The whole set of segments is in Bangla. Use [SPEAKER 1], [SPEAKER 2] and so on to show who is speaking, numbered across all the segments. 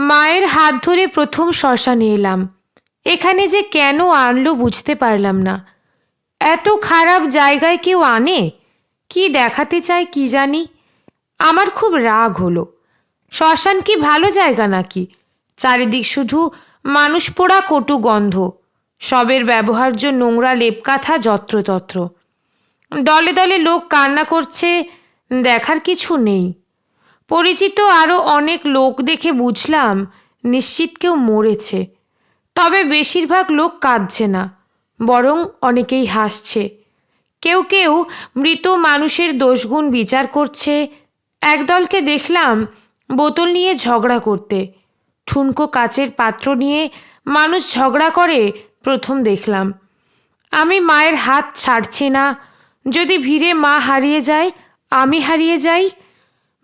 [SPEAKER 1] মায়ের হাত ধরে প্রথম শ্মশানে এলাম। এখানে যে কেন আনলো বুঝতে পারলাম না। এত খারাপ জায়গায় কেউ আনে? কি দেখাতে চায় কি জানি? আমার খুব রাগ হলো। শ্মশান কি ভালো জায়গা নাকি? চারিদিক শুধু মানুষ পোড়া কটু গন্ধ। সবের ব্যবহার্য নোংরা লেপকাথা যত্রতত্র। দলে দলে লোক কান্না করছে, দেখার কিছু নেই। পরিচিত আরও অনেক লোক দেখে বুঝলাম, নিশ্চিত কেউ মরেছে। তবে বেশিরভাগ লোক কাঁদছে না, বরং অনেকেই হাসছে। কেউ কেউ মৃত মানুষের দোষগুণ বিচার করছে। একদলকে দেখলাম বোতল নিয়ে ঝগড়া করতে। ঠুনকো কাচের পাত্র নিয়ে মানুষ ঝগড়া করে প্রথম দেখলাম। আমি মায়ের হাত ছাড়ছি না, যদি ভিড়ে মা হারিয়ে যায়, আমি হারিয়ে যাই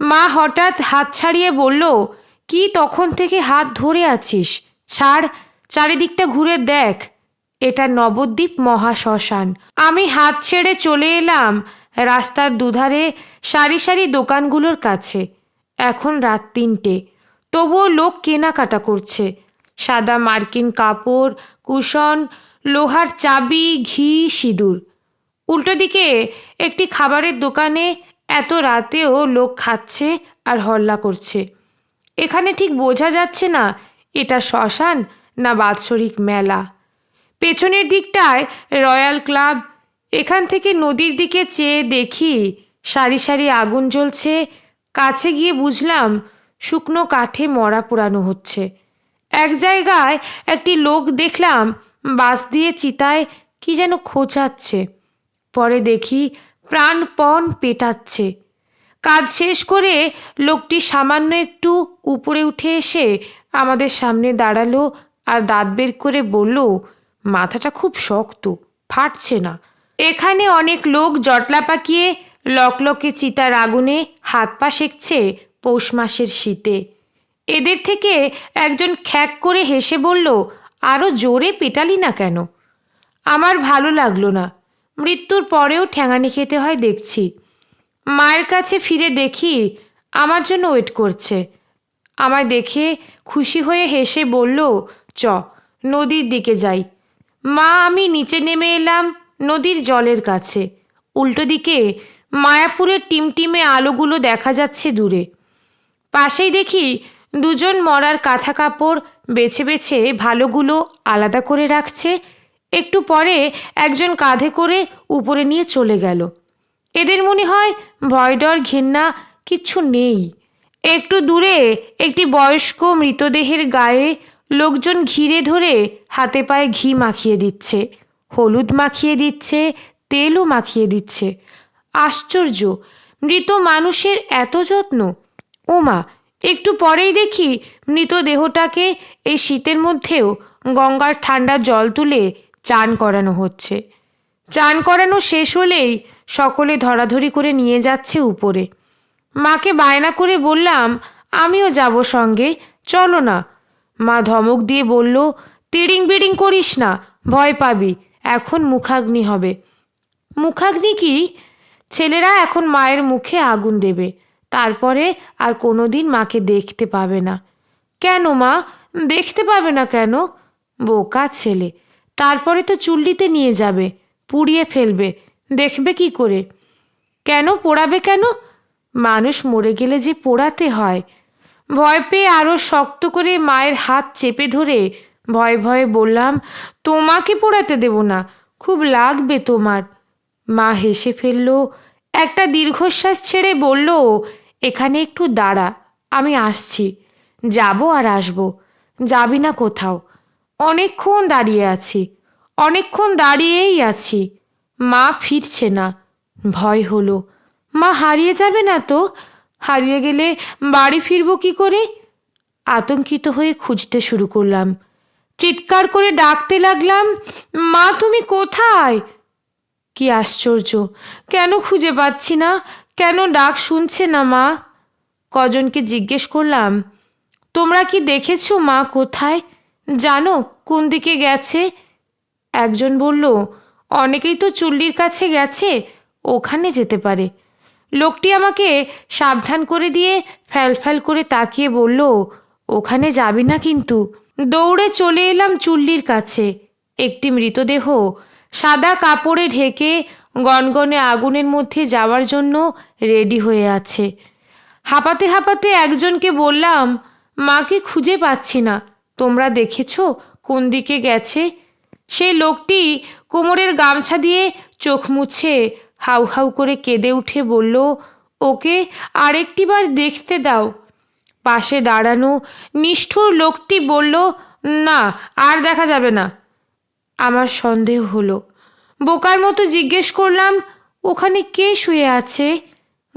[SPEAKER 1] মা হঠাৎ হাত ছাড়িয়ে বলল, কি তখন থেকে হাত ধরে আছিস? ছাড়, চারিদিকটা ঘুরে দেখ। এটা নবদ্বীপ মহাশ্মশান। আমি হাত ছেড়ে চলে এলাম রাস্তার দুধারে সারি সারি দোকানগুলোর কাছে। এখন রাত তিনটে। তবুও লোক কেনাকাটা করছে। সাদা মার্কিন কাপড়, কুশন, লোহার চাবি, ঘি, সিঁদুর। উল্টো দিকে একটি খাবারের দোকানে এত রাতেও লোক খাচ্ছে আর হল্লা করছে। এখানে ঠিক বোঝা যাচ্ছে না, এটা শ্মশান না বাৎসরিক মেলা। পেছনের দিকটায় রয়্যাল ক্লাব, এখান থেকে নদীর দিকে চেয়ে দেখি সারি সারি আগুন জ্বলছে, কাছে গিয়ে বুঝলাম শুকনো কাঠে মরা পোড়ানো হচ্ছে। এক জায়গায় একটি লোক দেখলাম বাঁশ দিয়ে চিতায় কি যেন খোঁচাচ্ছে। পরে দেখি প্রাণপণ পেটাচ্ছে। কাজ শেষ করে লোকটি সামান্য একটু উপরে উঠে এসে আমাদের সামনে দাঁড়াল আর দাঁত বের করে বলল, মাথাটা খুব শক্ত, ফাটছে না। এখানে অনেক লোক জটলা পাকিয়ে লকলকে চিতার আগুনে হাত পা সেঁকছে পৌষ মাসের শীতে। এদের থেকে একজন খ্যাক করে হেসে বলল আরও জোরে পেটালি না কেন? আমার ভালো লাগল না। মৃত্যুর পরেও ঠ্যাঙানি খেতে হয় দেখছি। মায়ের কাছে ফিরে দেখি আমার জন্য ওয়েট করছে। আমায় দেখে খুশি হয়ে হেসে বলল, চ, নদীর দিকে যাই। মা, আমি নিচে নেমে এলাম নদীর জলের কাছে। উল্টো দিকে মায়াপুরের টিমটিমে আলোগুলো দেখা যাচ্ছে দূরে। পাশেই দেখি দুজন মরার কাঁথা কাপড় বেছে বেছে ভালোগুলো আলাদা করে রাখছে একটু পরে একজন কাঁধে করে উপরে নিয়ে চলে গেল। এদের মনে হয় ভয় ডর ঘেন্না কিচ্ছু নেই। একটু দূরে একটি বয়স্ক মৃতদেহের গায়ে লোকজন ঘিরে ধরে হাতে পায়ে ঘি মাখিয়ে দিচ্ছে, হলুদ মাখিয়ে দিচ্ছে, তেলও মাখিয়ে দিচ্ছে। আশ্চর্য, মৃত মানুষের এত যত্ন। ওমা, একটু পরেই দেখি মৃতদেহটাকে এই শীতের মধ্যেও গঙ্গার ঠান্ডা জল তুলে চান করানো হচ্ছে। চান করানো শেষ হলেই সকলে ধরাধরি করে নিয়ে যাচ্ছে উপরে। মাকে বায়না করে বললাম, আমিও যাব সঙ্গে, চলো না। মা ধমক দিয়ে বলল, তিড়িং বিড়িং করিস না, ভয় পাবি, এখন মুখাগ্নি হবে। মুখাগ্নি কি? ছেলেরা এখন মায়ের মুখে আগুন দেবে, তারপরে আর কোনো দিন মাকে দেখতে পাবে না। কেন মা? দেখতে পাবে না কেন? বোকা ছেলে। তারপরে তো চুল্লিতে নিয়ে যাবে, পুড়িয়ে ফেলবে, দেখবে কি করে? কেন পোড়াবে কেন? মানুষ মরে গেলে যে পোড়াতে হয়। ভয় পেয়ে আরও শক্ত করে মায়ের হাত চেপে ধরে ভয়ে ভয়ে বললাম, তোমাকে পোড়াতে দেব না, খুব লাগবে তোমার। মা হেসে ফেলল, একটা দীর্ঘশ্বাস ছেড়ে বলল, এখানে একটু দাঁড়া, আমি আসছি। যাব আর আসব, যাবি না কোথাও। অনেকক্ষণ দাঁড়িয়ে আছি, অনেকক্ষণ দাঁড়িয়েই আছি। মা ফিরছে না, ভয় হলো। মা হারিয়ে যাবে না তো? হারিয়ে গেলে বাড়ি ফিরবো কি করে? আতঙ্কিত হয়ে খুঁজতে শুরু করলাম। চিৎকার করে ডাকতে লাগলাম, মা, তুমি কোথায়? কি আশ্চর্য, কেন খুঁজে পাচ্ছি না? কেন ডাক শুনছে না মা? কজনকে জিজ্ঞেস করলাম, তোমরা কি দেখেছ মা কোথায়? জানো কোন দিকে গেছে? একজন বলল, অনেকেই তো চুল্লির কাছে গেছে, ওখানে যেতে পারে। লোকটি আমাকে সাবধান করে দিয়ে ফ্যাল ফ্যাল করে তাকিয়ে বলল, ওখানে যাবি না কিন্তু। দৌড়ে চলে এলাম চুল্লির কাছে। একটি মৃতদেহ সাদা কাপড়ে ঢেকে গনগনে আগুনের মধ্যে যাওয়ার জন্য রেডি হয়ে আছে। হাঁপাতে হাঁপাতে একজনকে বললাম, মাকে খুঁজে পাচ্ছি না। তোমরা দেখেছ কোন দিকে গেছে? সেই লোকটি কোমরের গামছা দিয়ে চোখ মুছে হাউ হাউ করে কেঁদে উঠে বলল, ওকে আরেকটিবার দেখতে দাও। পাশে দাঁড়ানো নিষ্ঠুর লোকটি বলল, না, আর দেখা যাবে না। আমার সন্দেহ হলো। বোকার মতো জিজ্ঞেস করলাম, ওখানে কে শুয়ে আছে?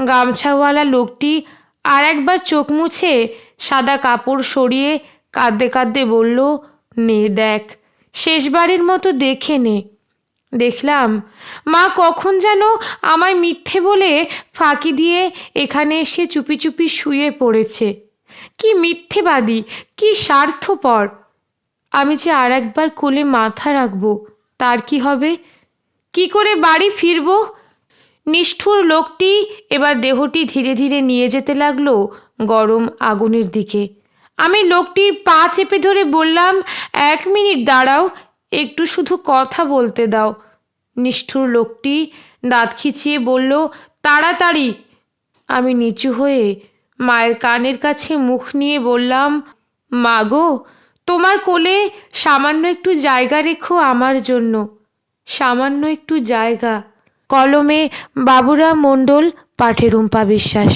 [SPEAKER 1] গামছাওয়ালা লোকটি আর একবার চোখ মুছে সাদা কাপড় সরিয়ে কাঁদতে কাঁদতে বলল, নে, দেখ, শেষবারের মতো দেখে নে। দেখলাম, মা, কখন যেন আমায় মিথ্যে বলে ফাঁকি দিয়ে এখানে এসে চুপি চুপি শুয়ে পড়েছে। কি মিথ্যেবাদী, কি স্বার্থপর। আমি যে আর একবার কোলে মাথা রাখব, তার কি হবে? কি করে বাড়ি ফিরবো? নিষ্ঠুর লোকটি এবার দেহটি ধীরে ধীরে নিয়ে যেতে লাগল গরম আগুনের দিকে। আমি লোকটির পা চেপে ধরে বললাম, এক মিনিট দাঁড়াও, একটু শুধু কথা বলতে দাও। নিষ্ঠুর লোকটি দাঁত খিচিয়ে বলল, তাড়াতাড়ি। আমি নিচু হয়ে মায়ের কানের কাছে মুখ নিয়ে বললাম, মা গো, তোমার কোলে সামান্য একটু জায়গা রেখো আমার জন্য, সামান্য একটু জায়গা। কলমে বাবুরা মণ্ডল পাঠে রুম্পা বিশ্বাস।